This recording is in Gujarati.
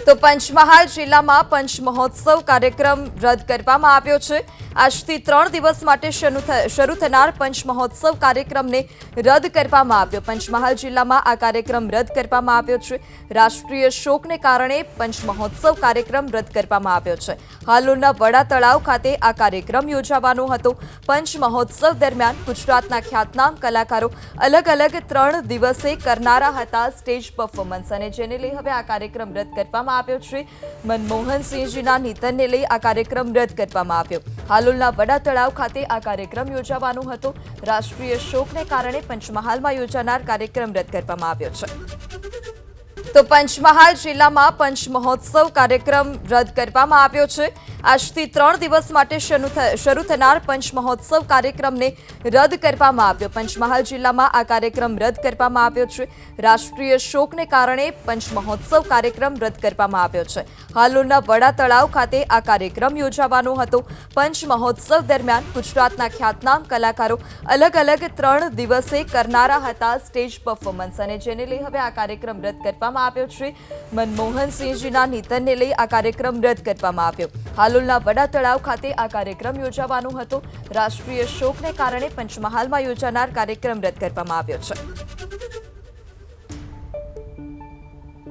તો પંચમહાલ જિલ્લામાં પંચમહોત્સવ કાર્યક્રમ રદ કરવામાં આવ્યો છે. આજથી ત્રણ દિવસ માટે શરૂ થનાર પંચમહોત્સવ કાર્યક્રમને રદ કરવામાં આવ્યો. પંચમહાલ જિલ્લામાં આ કાર્યક્રમ રદ કરવામાં આવ્યો છે. રાષ્ટ્રીય શોકને કારણે પંચમહોત્સવ કાર્યક્રમ રદ કરવામાં આવ્યો છે. હાલોલના વડા તળાવ ખાતે આ કાર્યક્રમ યોજાવાનો હતો. પંચમહોત્સવ દરમિયાન ગુજરાતના ખ્યાતનામ કલાકારો અલગ અલગ ત્રણ દિવસે કરનારા હતા સ્ટેજ પરફોર્મન્સ અને જેને લઈ હવે આ કાર્યક્રમ રદ કરવામાં આવ્યો છે. મનમોહનસિંહજીના નિધનને લઈ આ કાર્યક્રમ રદ કરવામાં આવ્યો. હાલોલના વડા તળાવ ખાતે આ કાર્યક્રમ યોજાવાનો હતો. રાષ્ટ્રીય શોકને કારણે પંચમહાલમાં યોજાનાર કાર્યક્રમ રદ કરવામાં આવ્યો છે. તો પંચમહાલ જિલ્લામાં પંચમહોત્સવ કાર્યક્રમ રદ કરવામાં આવ્યો છે. આજથી ત્રણ દિવસ માટે શરૂ થનાર પંચમહોત્સવ કાર્યક્રમને રદ કરવામાં આવ્યો. પંચમહાલ જિલ્લામાં આ કાર્યક્રમ રદ કરવામાં આવ્યો છે. રાષ્ટ્રીય શોકને કારણે પંચમહોત્સવ કાર્યક્રમ રદ કરવામાં આવ્યો છે. હાલોલના વડા તળાવ ખાતે આ કાર્યક્રમ યોજાવાનો હતો. પંચમહોત્સવ દરમિયાન ગુજરાતના ખ્યાતનામ કલાકારો અલગ અલગ ત્રણ દિવસે કરનારા હતા સ્ટેજ પરફોર્મન્સ અને જેને લઈ હવે આ કાર્યક્રમ રદ કરવામાં આવ્યો છે. મનમોહનસિંહજીના નિધનને લઈ આ કાર્યક્રમ રદ કરવામાં આવ્યો. હાલોલના વડા તળાવ ખાતે આ કાર્યક્રમ યોજાવાનો હતો. રાષ્ટ્રીય શોકને કારણે પંચમહાલમાં યોજાનાર કાર્યક્રમ રદ કરવામાં આવ્યો છે.